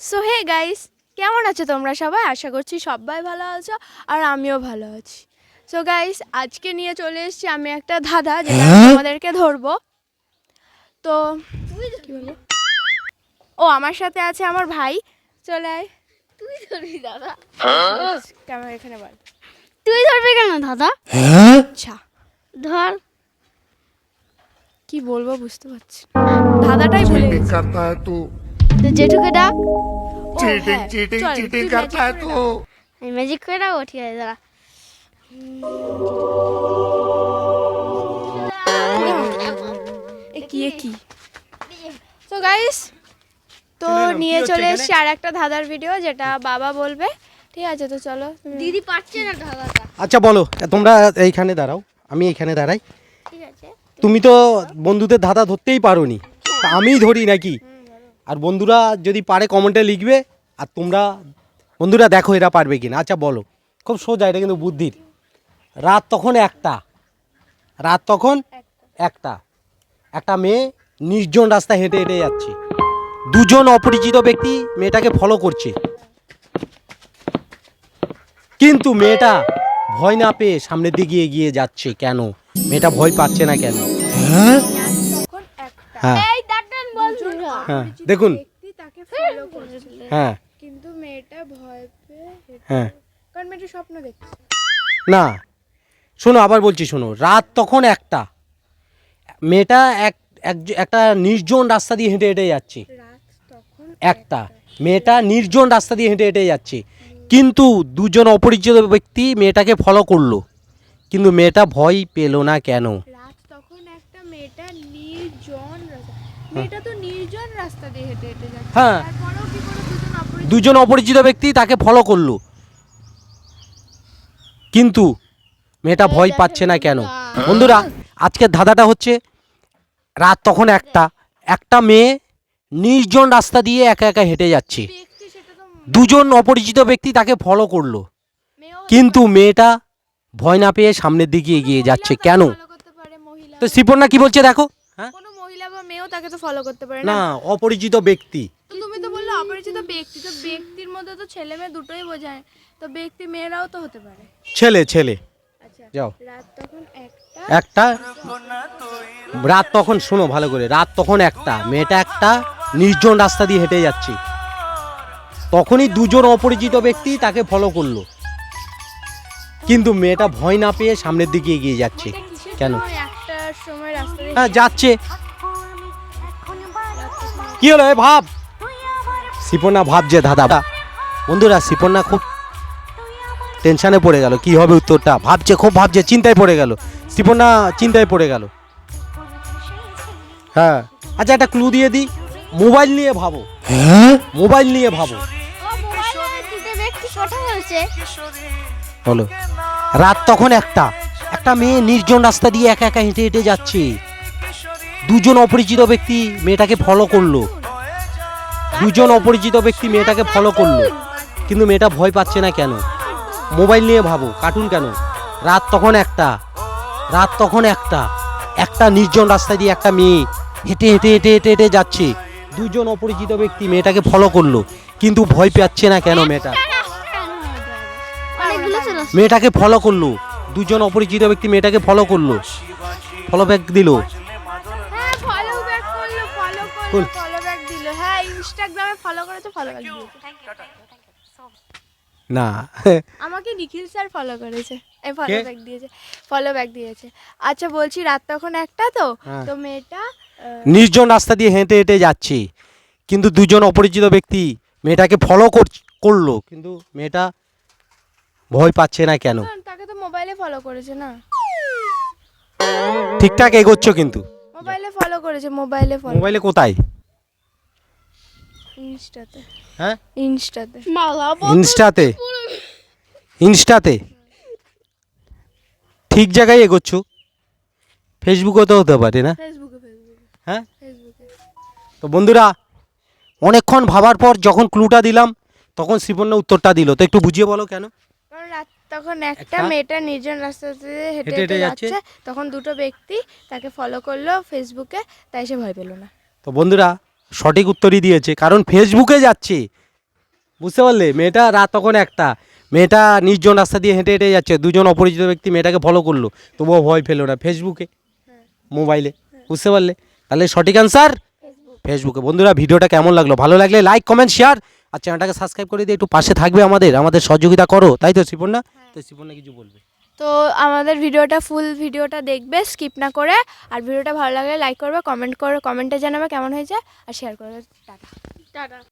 So hey guys কেমন আছো তোমরা সবাই? আশা করছি সবাই ভালো আছো আর আমিও ভালো আছি। সো গাইস আজকে নিয়ে চলে এসেছি আমি একটা ধাঁধা যেটা হ্যাঁ? তোমাদেরকে ধরবো। তো ও আমার সাথে আছে আমার ভাই। চলে আয়। তুই ধরবি দাদা। ক্যামেরা এখানে বল। তুই ধরবি কেন দাদা? হ্যাঁ? আচ্ছা। ধর। কি বলব বুঝতে পারছি দাদাটাই ভুলে গেছি। करता है तू তো জেঠুকে ডাক ও, चीटिंग হ্যাঁ, चीटिंग চল, चीटिंग তুই करता है magic করে तू ডাক। আমি ম্যাজিক করে ডাকবো ঠিক আছে দাঁড়া এ কি এ কি তো গাইস তো নিয়ে চলে এসেছি আর একটা ধাঁধার ভিডিও যেটা বাবা বলবে ঠিক আছে তো চলো তুমি- দিদি পারছে না দাদাটা আচ্ছা বলো তোমরা এইখানে দাঁড়াও আমি এইখানে দাঁড়াই ঠিক আছে তুমি তো বন্ধুদের ধাঁধা ধরতেই পারো নি তা আমিই ধরি নাকি আর বন্ধুরা যদি পারে কমেন্টে লিখবে আর তোমরা বন্ধুরা দেখো এরা পারবে কিনা। আচ্ছা বলো। খুব সোজা এটা কিন্তু বুদ্ধির। রাত তখন একটা। রাত তখন একটা। একটা মেয়ে নির্জন রাস্তা হেঁটে হেঁটে যাচ্ছে। দুজন অপরিচিত ব্যক্তি মেয়েটাকে ফলো করছে। কিন্তু মেয়েটা ভয় না পেয়ে সামনের দিকে এগিয়ে যাচ্ছে কেন? মেয়েটা ভয় পাচ্ছে না কেন? হ্যাঁ? হ্যাঁ দেখুন। তাকে ফলো করছে। হ্যাঁ। কিন্তু মেয়েটা ভয় পেয়ে হ্যাঁ। কারণ মেয়েটা স্বপ্ন দেখছে। না শোনো আবার বলছি শোনো রাত তখন একটা। মেয়েটা এক এক- একটা নির্জন রাস্তা দিয়ে হেঁটে হেঁটে যাচ্ছে। একটা। মেয়েটা নির্জন রাস্তা দিয়ে হেঁটে হেঁটে যাচ্ছে। কিন্তু দুজন অপরিচিত ব্যক্তি মেয়েটাকে ফলো করল। কিন্তু মেয়েটা ভয় পেল না কেন রাত তখন একটা মেয়েটা নির্জন তো নির্জন রাস্তা দিয়ে হেঁটে হেঁটে যাচ্ছে। হ্যাঁ। তারপরেও কি করে দুজন অপরিচিত? দুজন অপরিচিত ব্যক্তি তাকে ফলো করল। কিন্তু মেয়েটা ভয় পাচ্ছে না কেন? বন্ধুরা। আজকের ধাঁধাটা হচ্ছে রাত তখন একটা। একটা মেয়ে নির্জন রাস্তা দিয়ে একা একা হেঁটে যাচ্ছে। দুজন অপরিচিত ব্যক্তি তাকে ফলো করল। কিন্তু মেয়েটা ভয় না পেয়ে সামনের দিকে এগিয়ে যাচ্ছে। কেন? তো সিপর্ণা কি বলছে দেখো? হ্যাঁ? মহিলা বা মেয়েও তাকে তো ফলো করতে পারে না? না অপরিচিত ব্যক্তি। তুমি তো বললে অপরিচিত ব্যক্তি তো ব্যক্তির মধ্যে তো ছেলে মেয়ে দুটোই বোঝায়। তো ব্যক্তি মেয়েরাও তো হতে পারে। ছেলে ছেলে। আচ্ছা যাও। রাত তখন একটা? একটা? রাত তখন শোনো ভালো করে রাত তখন একটা। মেয়েটা একটা নির্জন রাস্তা দিয়ে হেঁটে যাচ্ছে। তখনই দুজন অপরিচিত ব্যক্তি তাকে ফলো করল। কিন্তু মেয়েটা ভয় না পেয়ে সামনের দিকে এগিয়ে যাচ্ছে। কেন? হ্যাঁ যাচ্ছে। কি হলো এ ভাব? সিপর্ণা ভাবছে দাদা বন্ধুরা সিপর্ণা খুব টেনশনে পড়ে গেল। কি হবে উত্তরটা? ভাবছে খুব ভাবছে চিন্তায় পড়ে গেল। সিপর্ণা চিন্তায় পড়ে গেল। হ্যাঁ। আচ্ছা একটা ক্লু দিয়ে দিই। মোবাইল নিয়ে ভাবো। মোবাইল নিয়ে ভাবো। বলো। রাত তখন একটা। একটা মেয়ে নির্জন রাস্তা দিয়ে একা একা হেঁটে হেঁটে যাচ্ছে। দুজন অপরিচিত ব্যক্তি মেয়েটাকে ফলো করল। দুজন অপরিচিত ব্যক্তি মেয়েটাকে ফলো করল। কিন্তু মেয়েটা ভয় পাচ্ছে না কেন? মোবাইল নিয়ে ভাবো কার্টুন কেন? রাত তখন একটা, রাত তখন একটা একটা নির্জন রাস্তা দিয়ে একটা মেয়ে হেঁটে হেঁটে হেঁটে হেঁটে হেঁটে যাচ্ছে। দুজন অপরিচিত ব্যক্তি মেয়েটাকে ফলো করল, কিন্তু ভয় পাচ্ছে না কেন মেয়েটা? মেয়েটাকে ফলো করল, দুজন অপরিচিত ব্যক্তি মেয়েটাকে ফলো করল ফলো ব্যাক দিল। ফলো? ব্যাক দিল। হ্যাঁ ইনস্টাগ্রামে ফলো করেছে ফলো ব্যাক দিয়েছে। না। আমাকে নিখিল স্যার ফলো করেছে। এই ফলো? ব্যাক দিয়েছে। ফলো ব্যাক দিয়েছে। আচ্ছা বলছি রাত তখন একটা তো? হ্যাঁ। তো মেয়েটা নির্জন রাস্তা দিয়ে হেঁটে হেঁটে যাচ্ছে। কিন্তু দুজন অপরিচিত ব্যক্তি মেয়েটাকে ফলো করল। কিন্তু মেয়েটা ভয় পাচ্ছে না কেন? তাকে তো মোবাইলে ফলো করেছে না। ঠিকঠাক এগোচ্ছ কিন্তু। মোবাইলে ফলো করেছে মোবাইলে ফলো মোবাইলে কোথায়? ইনস্টাতে হ্যাঁ? ইনস্টাতে মালা ইনস্টাতে ইনস্টাতে ঠিক জায়গায় এগোচ্ছ? ফেসবুকে তো হতে পারে না। ফেসবুকে ফেসবুকে হ্যাঁ? তো বন্ধুরা অনেকক্ষণ ভাবার পর যখন ক্লুটা দিলাম তখন শিবন্য উত্তরটা দিল। তো একটু বুঝিয়ে বলো কেন? কারণ রাত তখন একটা মেয়েটা নির্জন রাস্তাতে হেঁটে হেঁটে হেঁটে হেঁটে যাচ্ছে। যাচ্ছে। তখন দুটো ব্যক্তি তাকে ফলো করল ফেসবুকে তাই সে ভয় পেল না। তো বন্ধুরা সঠিক উত্তরই দিয়েছে কারণ ফেসবুকে যাচ্ছে। বুঝতে পারলে? মেয়েটা রাত তখন একটা। মেয়েটা নির্জন রাস্তা দিয়ে হেঁটে হেঁটে যাচ্ছে। দুজন অপরিচিত ব্যক্তি মেয়েটাকে ফলো করল। তবুও ভয় পেল না ফেসবুকে মোবাইলে বুঝতে পারলে? তাহলে সঠিক অ্যান্সার ফেসবুকে বন্ধুরা ভিডিওটা কেমন লাগল? ভালো লাগলে লাইক কমেন্ট শেয়ার আর চ্যানেলটাকে সাবস্ক্রাইব করে দিয়ে একটু পাশে থাকবে আমাদের আমাদের সহযোগিতা করো। তাই তো শিপন্না তো শিপন্না কিছু বলবে। তো আমাদের ভিডিওটা ফুল ভিডিওটা দেখবে স্কিপ না করে। আর ভিডিওটা ভালো লাগলে লাইক করবে কমেন্ট করবে কমেন্টে জানাবে কেমন হয়েছে আর শেয়ার করবে টাটা। টাটা।